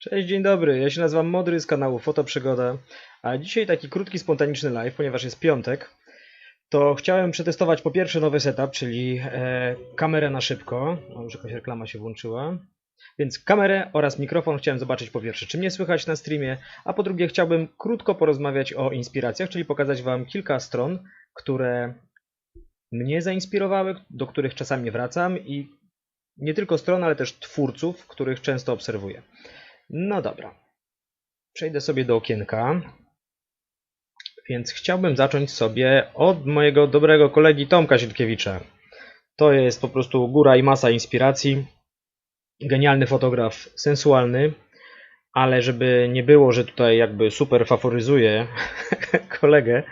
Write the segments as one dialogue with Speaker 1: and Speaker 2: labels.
Speaker 1: Cześć, dzień dobry. Ja się nazywam Modry z kanału Fotoprzygoda, a dzisiaj taki krótki, spontaniczny live, ponieważ jest piątek. To chciałem przetestować po pierwsze nowy setup, czyli e, kamerę na szybko. O, już jakaś reklama się włączyła. Więc kamerę oraz mikrofon chciałem zobaczyć po pierwsze, czy mnie słychać na streamie, a po drugie chciałbym krótko porozmawiać o inspiracjach, czyli pokazać Wam kilka stron, które mnie zainspirowały, do których czasami wracam i nie tylko stron, ale też twórców, których często obserwuję. No dobra. Przejdę sobie do okienka. Więc chciałbym zacząć sobie od mojego dobrego kolegi Tomka Sienkiewicza. To jest po prostu góra i masa inspiracji. Genialny fotograf, sensualny, ale żeby nie było, że tutaj jakby super faworyzuję kolegę,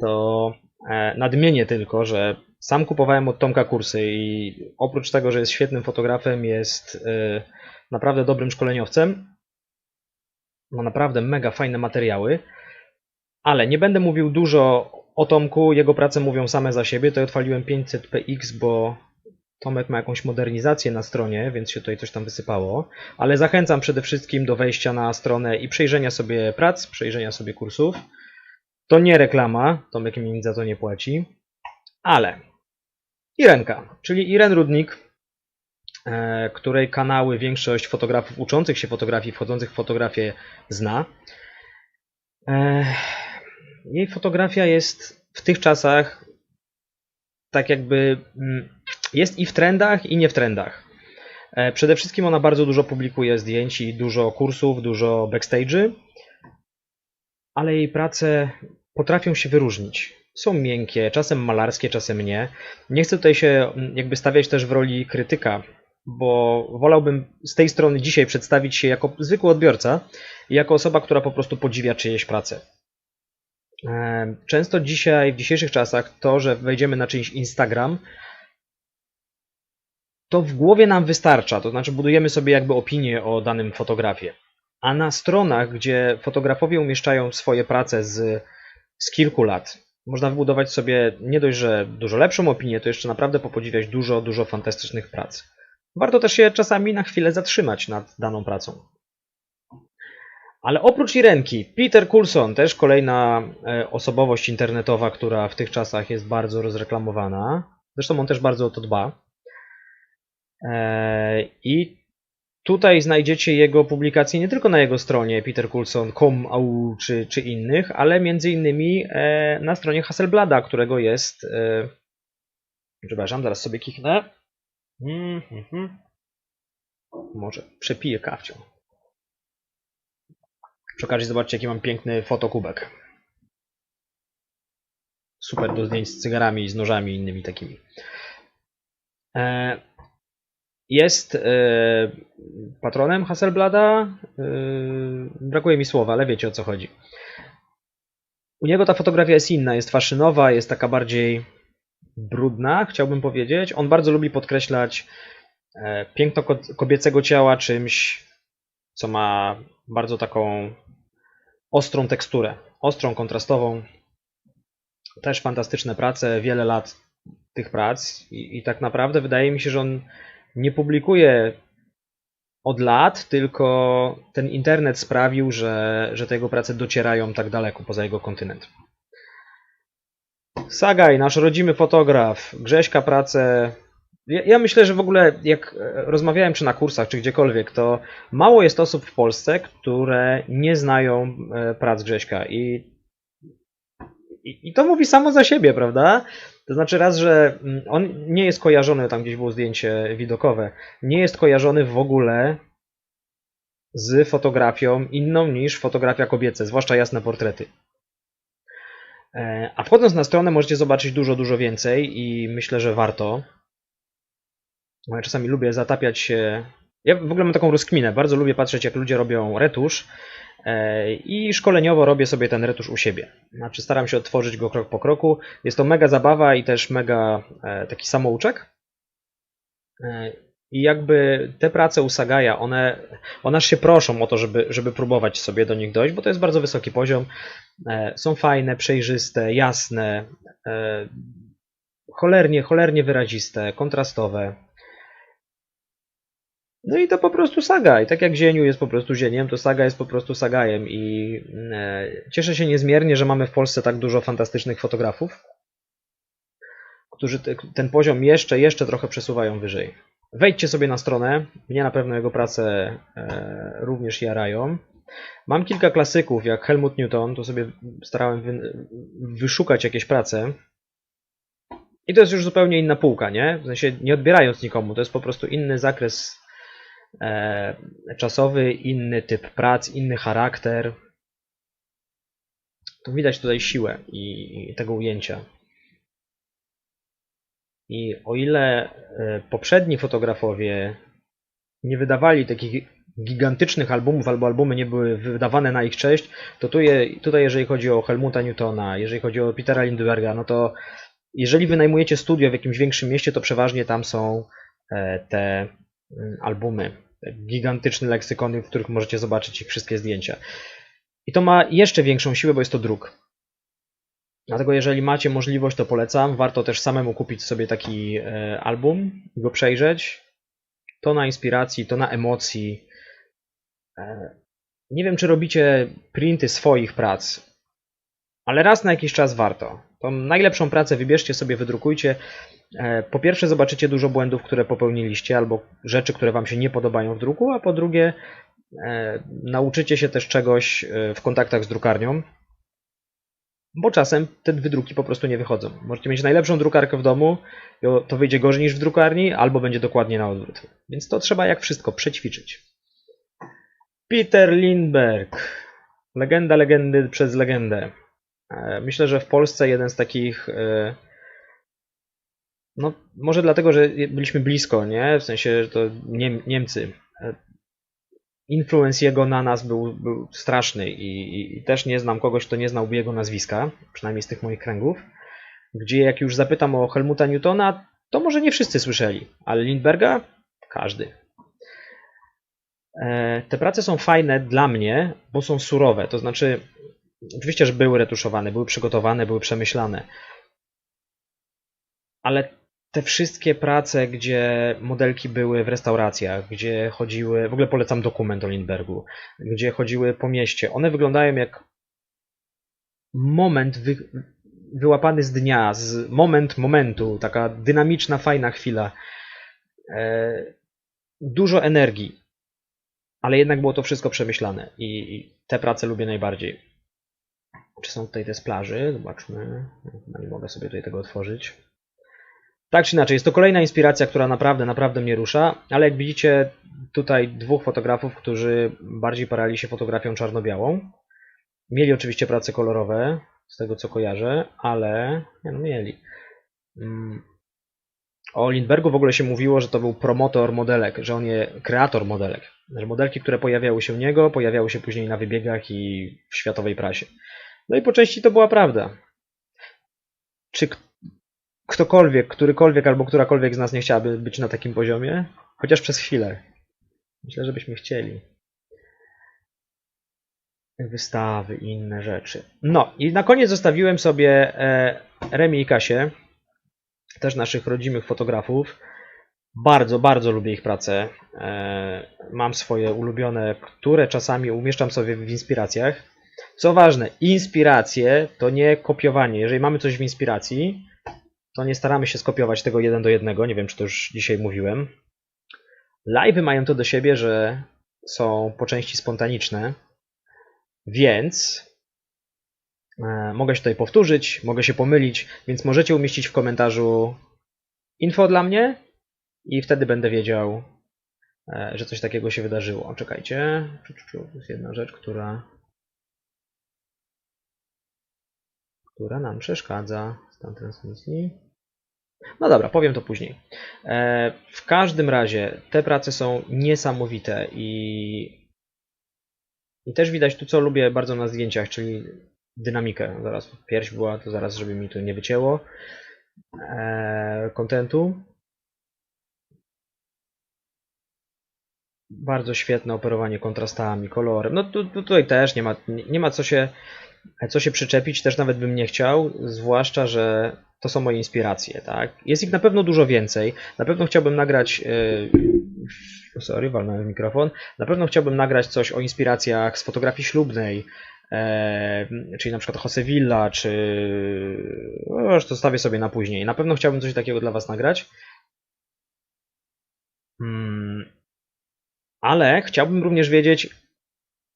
Speaker 1: to e, nadmienię tylko, że sam kupowałem od Tomka kursy i oprócz tego, że jest świetnym fotografem, jest e, naprawdę dobrym szkoleniowcem. Ma naprawdę mega fajne materiały, ale nie będę mówił dużo o Tomku, jego prace mówią same za siebie. Tutaj odpaliłem 500px, bo Tomek ma jakąś modernizację na stronie, więc się tutaj coś tam wysypało. Ale zachęcam przede wszystkim do wejścia na stronę i przejrzenia sobie prac, przejrzenia sobie kursów. To nie reklama, Tomek mi nic za to nie płaci, ale Irenka, czyli Iren Rudnik, której kanały większość fotografów uczących się fotografii, wchodzących w fotografię zna. E, Jej fotografia jest w tych czasach tak jakby mm, jest i w trendach, i nie w trendach. E, Przede wszystkim ona bardzo dużo publikuje zdjęć i dużo kursów, dużo backstage'y, ale jej prace potrafią się wyróżnić. Są miękkie, czasem malarskie, czasem nie. Nie chcę tutaj się mm, jakby stawiać też w roli krytyka, bo wolałbym z tej strony dzisiaj przedstawić się jako zwykły odbiorca i jako osoba, która po prostu podziwia czyjeś pracę. Często dzisiaj, w dzisiejszych czasach, to, że wejdziemy na czyjś Instagram, to w głowie nam wystarcza, to znaczy budujemy sobie jakby opinię o danym fotografie. A na stronach, gdzie fotografowie umieszczają swoje prace z, z kilku lat, można wybudować sobie nie dość, że dużo lepszą opinię, to jeszcze naprawdę popodziwiać dużo, dużo fantastycznych prac. Warto też się czasami na chwilę zatrzymać nad daną pracą. Ale oprócz Irenki, Peter Coulson, też kolejna e, osobowość internetowa, która w tych czasach jest bardzo rozreklamowana. Zresztą on też bardzo o to dba. E, I tutaj znajdziecie jego publikacje nie tylko na jego stronie petercoulson.com au, czy, czy innych, ale między innymi e, na stronie Hasselblada, którego jest. Przepraszam, zaraz sobie kichnę. Mm. Może przepiję kawcią. Przy okazji zobaczcie, jaki mam piękny fotokubek. Super do zdjęć z cygarami, z nożami i innymi takimi. E, Jest e, patronem Hasselblada. E, Brakuje mi słowa, ale wiecie o co chodzi. U niego ta fotografia jest inna, jest faszynowa, jest taka bardziej brudna, chciałbym powiedzieć. On bardzo lubi podkreślać e, piękno ko- kobiecego ciała czymś, co ma bardzo taką ostrą teksturę, ostrą, kontrastową. Też fantastyczne prace, wiele lat tych prac i, i tak naprawdę wydaje mi się, że on nie publikuje od lat, tylko ten internet sprawił, że, że te jego prace docierają tak daleko poza jego kontynent. Sagaj, nasz rodzimy fotograf, Grześka pracę. Ja, ja myślę, że w ogóle jak e, rozmawiałem czy na kursach, czy gdziekolwiek, to mało jest osób w Polsce, które nie znają e, prac Grześka i, i, i to mówi samo za siebie, prawda? To znaczy raz, że mm, on nie jest kojarzony, tam gdzieś było zdjęcie widokowe, nie jest kojarzony w ogóle z fotografią inną niż fotografia kobieca, zwłaszcza jasne portrety. E, A wchodząc na stronę możecie zobaczyć dużo, dużo więcej i myślę, że warto. Ja czasami lubię zatapiać się. Ja w ogóle mam taką rozkminę. Bardzo lubię patrzeć, jak ludzie robią retusz e, i szkoleniowo robię sobie ten retusz u siebie. Znaczy staram się odtworzyć go krok po kroku. Jest to mega zabawa i też mega e, taki samouczek. I jakby te prace u Sagaja, one, one aż się proszą o to, żeby, żeby próbować sobie do nich dojść, bo to jest bardzo wysoki poziom. E, Są fajne, przejrzyste, jasne, e, cholernie, cholernie wyraziste, kontrastowe. No i to po prostu saga. I tak jak Zieniu jest po prostu zieniem, to saga jest po prostu sagajem. I e, cieszę się niezmiernie, że mamy w Polsce tak dużo fantastycznych fotografów, którzy te, ten poziom jeszcze, jeszcze trochę przesuwają wyżej. Wejdźcie sobie na stronę. Mnie na pewno jego prace e, również jarają. Mam kilka klasyków, jak Helmut Newton, to sobie starałem wy, wyszukać jakieś prace. I to jest już zupełnie inna półka, nie? W sensie nie odbierając nikomu, to jest po prostu inny zakres e, czasowy, inny typ prac, inny charakter. To widać tutaj siłę i, i tego ujęcia. I o ile e, poprzedni fotografowie nie wydawali takich gigantycznych albumów albo albumy nie były wydawane na ich cześć, to tu je, tutaj jeżeli chodzi o Helmuta Newtona, jeżeli chodzi o Petera Lindberga, no to jeżeli wynajmujecie studio w jakimś większym mieście, to przeważnie tam są e, te mm, albumy, gigantyczne leksykony, w których możecie zobaczyć ich wszystkie zdjęcia. I to ma jeszcze większą siłę, bo jest to druk. Dlatego jeżeli macie możliwość, to polecam. Warto też samemu kupić sobie taki e, album i go przejrzeć. To na inspiracji, to na emocji. E, nie wiem, czy robicie printy swoich prac, ale raz na jakiś czas warto. Tą najlepszą pracę wybierzcie sobie, wydrukujcie. E, po pierwsze, zobaczycie dużo błędów, które popełniliście, albo rzeczy, które Wam się nie podobają w druku, a po drugie, nauczycie się też czegoś w kontaktach z drukarnią bo czasem te wydruki po prostu nie wychodzą. Możecie mieć najlepszą drukarkę w domu, to wyjdzie gorzej niż w drukarni, albo będzie dokładnie na odwrót. Więc to trzeba jak wszystko przećwiczyć. Peter Lindberg. Legenda legendy przez legendę. E, myślę, że w Polsce jeden z takich. E, no, może dlatego, że byliśmy blisko, nie? W sensie, że to Niemcy. Influence jego na nas był, był straszny i, i, też nie znam kogoś, kto nie znałby jego nazwiska, przynajmniej z tych moich kręgów, gdzie jak już zapytam o Helmuta Newtona, to może nie wszyscy słyszeli, ale Lindberga każdy. E, te prace są fajne dla mnie, bo są surowe, to znaczy oczywiście, że były retuszowane, były przygotowane, były przemyślane, ale te wszystkie prace, gdzie modelki były w restauracjach, gdzie chodziły, w ogóle polecam dokument o Lindbergu, gdzie chodziły po mieście, one wyglądają jak moment wy, wyłapany z dnia, z moment momentu, taka dynamiczna, fajna chwila. E, dużo energii, ale jednak było to wszystko przemyślane i, te prace lubię najbardziej. Czy są tutaj te z plaży? Zobaczmy. Nie mogę sobie tutaj tego otworzyć. Tak czy inaczej, jest to kolejna inspiracja, która naprawdę, naprawdę mnie rusza, ale jak widzicie tutaj dwóch fotografów, którzy bardziej parali się fotografią czarno-białą. Mieli oczywiście prace kolorowe, z tego co kojarzę, ale nie no, mieli. Mm. O Lindbergu w ogóle się mówiło, że to był promotor modelek, że on jest kreator modelek. Że modelki, które pojawiały się u niego, pojawiały się później na wybiegach i w światowej prasie. No i po części to była prawda. Czy ktokolwiek, którykolwiek albo którakolwiek z nas nie chciałaby być na takim poziomie, chociaż przez chwilę. Myślę, że byśmy chcieli. Wystawy i inne rzeczy. No i na koniec zostawiłem sobie e, Remi i Kasię, też naszych rodzimych fotografów. Bardzo, bardzo lubię ich pracę. E, mam swoje ulubione, które czasami umieszczam sobie w inspiracjach. Co ważne, inspiracje to nie kopiowanie. Jeżeli mamy coś w inspiracji, to nie staramy się skopiować tego jeden do jednego. Nie wiem, czy to już dzisiaj mówiłem. Live'y mają to do siebie, że są po części spontaniczne, więc e, mogę się tutaj powtórzyć, mogę się pomylić, więc możecie umieścić w komentarzu info dla mnie i wtedy będę wiedział, e, że coś takiego się wydarzyło. Czekajcie, to jest jedna rzecz, która która nam przeszkadza. Stan transmisji. No dobra, powiem to później. E, w każdym razie te prace są niesamowite i, i też widać tu, co lubię bardzo na zdjęciach, czyli dynamikę. Zaraz pierś była, to zaraz, żeby mi tu nie wycięło e, kontentu. Bardzo świetne operowanie kontrastami, kolorem. No tu, tu, tutaj też nie ma, nie, ma co się co się przyczepić, też nawet bym nie chciał, zwłaszcza, że to są moje inspiracje, tak? Jest ich na pewno dużo więcej. Na pewno chciałbym nagrać sorry, walnąłem mikrofon. Na pewno chciałbym nagrać coś o inspiracjach z fotografii ślubnej, e, czyli na przykład Jose Villa, czy no, już to zostawię sobie na później. Na pewno chciałbym coś takiego dla Was nagrać. Ale chciałbym również wiedzieć,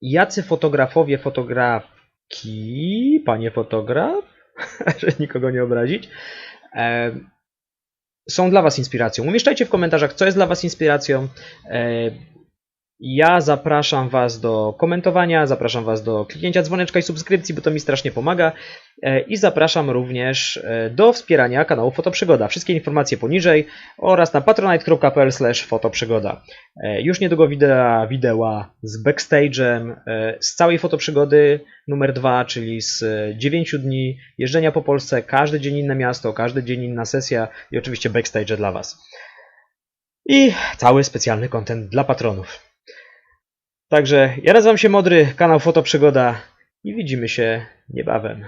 Speaker 1: jacy fotografowie, fotografki, panie fotograf, żeby nikogo nie obrazić, e, są dla Was inspiracją. Umieszczajcie w komentarzach, co jest dla Was inspiracją. Ja zapraszam Was do komentowania, zapraszam Was do kliknięcia dzwoneczka i subskrypcji, bo to mi strasznie pomaga. E, I zapraszam również e, do wspierania kanału Fotoprzygoda. Wszystkie informacje poniżej oraz na patronite.pl fotoprzygoda. E, Już niedługo wideo, wideo z backstage'em, z całej fotoprzygody numer 2, czyli z 9 dni jeżdżenia po Polsce, każdy dzień inne miasto, każdy dzień inna sesja i oczywiście backstage dla Was. I cały specjalny content dla patronów. Także ja nazywam się Modry, kanał Fotoprzygoda i widzimy się niebawem.